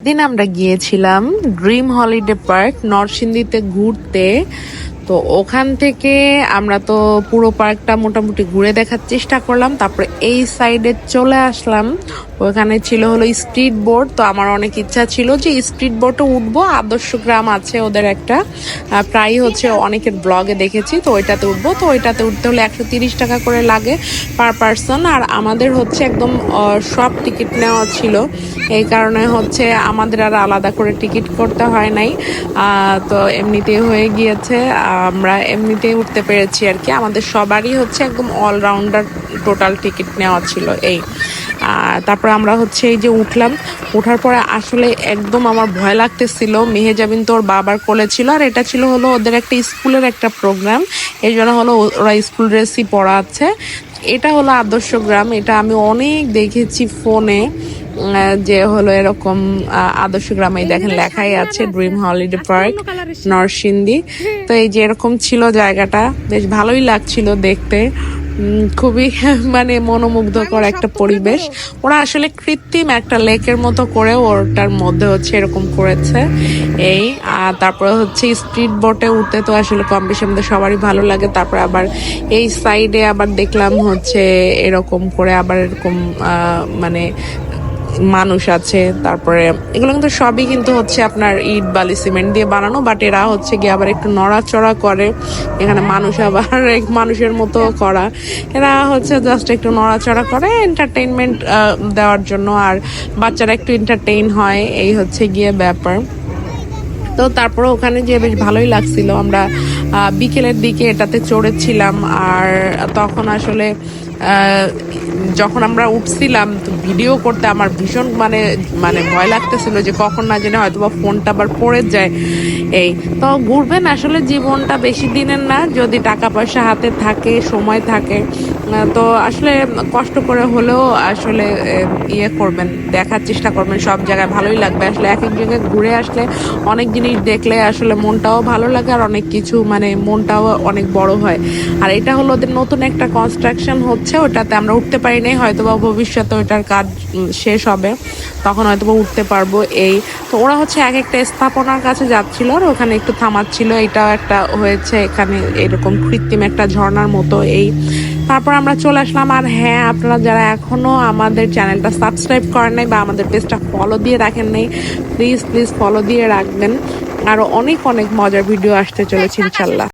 দিন আমরা গিয়েছিলাম ড্রিম হলিডে পার্ক নরসিংদীতে ঘুরতে। তো ওখান থেকে আমরা তো পুরো পার্কটা মোটামুটি ঘুরে দেখার চেষ্টা করলাম। তারপরে এই সাইডে চলে আসলাম। ওখানে ছিল হলো স্ট্রিট বোর্ড। তো আমার অনেক ইচ্ছা ছিল যে স্ট্রিট বোর্ডে উঠবো। আদর্শ গ্রাম আছে ওদের একটা। প্রায় হচ্ছে অনেকের ব্লগে দেখেছি। তো ওইটাতে উঠবো। তো ওইটাতে উঠতে হলে একশো তিরিশ টাকা করে লাগে পার পার্সন। আর আমাদের হচ্ছে একদম সব টিকিট নেওয়া ছিল। এই কারণে হচ্ছে আমাদের আর আলাদা করে টিকিট করতে হয় নাই। তো এমনিতেই হয়ে গিয়েছে। আমরা এমনিতেই উঠতে পেরেছি আর কি। আমাদের সবারই হচ্ছে একদম অলরাউন্ডার টোটাল টিকিট নেওয়া ছিল এই। আর তারপরে আমরা হচ্ছে এই যে উঠলাম। ওঠার পরে আসলে একদম আমার ভয় লাগতেছিল। মেহেজাবিন তো ওর বাবার কোলে ছিল আর এটা ছিল হলো ওদের একটা স্কুলের একটা প্রোগ্রাম এই জন্য হলো ওরা স্কুল ড্রেসই পরা আছে এটা হলো আদর্শ গ্রাম। এটা আমি অনেক দেখেছি ফোনে। যে হলো এরকম আদর্শ গ্রামে দেখেন লেখাই আছে ড্রিম হলিডে পার্ক নরসিংদী। তো এই যে এরকম ছিল জায়গাটা, বেশ ভালোই লাগছিল দেখতে। খুবই মানে মনোমুগ্ধকর একটা পরিবেশ। ওরা আসলে কৃত্রিম একটা লেকের মতো করে ওটার মধ্যে হচ্ছে এরকম করেছে। এই, আর তারপরে হচ্ছে স্ট্রিট বোটে উঠতে তো আসলে কম বেশি আমাদের সবারই ভালো লাগে। তারপরে আবার এই সাইডে আবার দেখলাম হচ্ছে এরকম করে আবার এরকম মানে মানুষ আছে, তারপরে এগুলো কিন্তু সবই কিন্তু হচ্ছে আপনার ইট বালি সিমেন্ট দিয়ে বানানো বাট এরা হচ্ছে গিয়ে আবার একটু নড়াচড়া করে। এখানে মানুষ আবার এক মানুষের মতো করা। এরা হচ্ছে জাস্ট একটু নড়াচড়া করে এন্টারটেইনমেন্ট দেওয়ার জন্য। আর বাচ্চারা একটু এন্টারটেইন হয়, এই হচ্ছে গিয়ে ব্যাপার। তো তারপরে ওখানে যে বেশ ভালোই লাগছিল। আমরা বিকেলের দিকে এটাতে চড়েছিলাম। আর তখন আসলে যখন আমরা উঠছিলাম, তো ভিডিও করতে আমার ভীষণ মানে মানে ভয় লাগতেছিল যে কখন না জেনে হয়তো বা ফোনটা আবার পড়ে যায়। এই, তো ঘুরবেন আসলে জীবনটা বেশি দিনের না, যদি টাকা পয়সা হাতে থাকে, সময় থাকে। তো আসলে কষ্ট করে হলেও আসলে ইয়ে করবেন, দেখার চেষ্টা করবেন, সব জায়গায় ভালোই লাগবে। আসলে এক এক জায়গায় ঘুরে আসলে অনেক জিনিস দেখলে আসলে মনটাও ভালো লাগে আর অনেক কিছু মানে মনটাও অনেক বড় হয়। আর এটা হলো ওদের নতুন একটা কনস্ট্রাকশন হচ্ছে, ওটাতে আমরা উঠতে পারি নাই হয়তো বা ভবিষ্যতে ওটার কাজ শেষ হবে, তখন হয়তো বা উঠতে পারব এই। তো ওরা হচ্ছে এক একটা স্থাপনার কাছে যাচ্ছিল আর ওখানে একটু থামাচ্ছিল, এটাও একটা হয়েছে এখানে এরকম কৃত্রিম একটা ঝর্ণার মতো এই। তারপর আমরা চলে আসলাম আর হ্যাঁ আপনারা যারা এখনও আমাদের চ্যানেলটা সাবস্ক্রাইব করেন নাই বা আমাদের পেজটা ফলো দিয়ে রাখেন নাই প্লিজ প্লিজ ফলো দিয়ে রাখবেন। আরও অনেক অনেক মজার ভিডিও আসতে চলেছে ইনশাল্লাহ।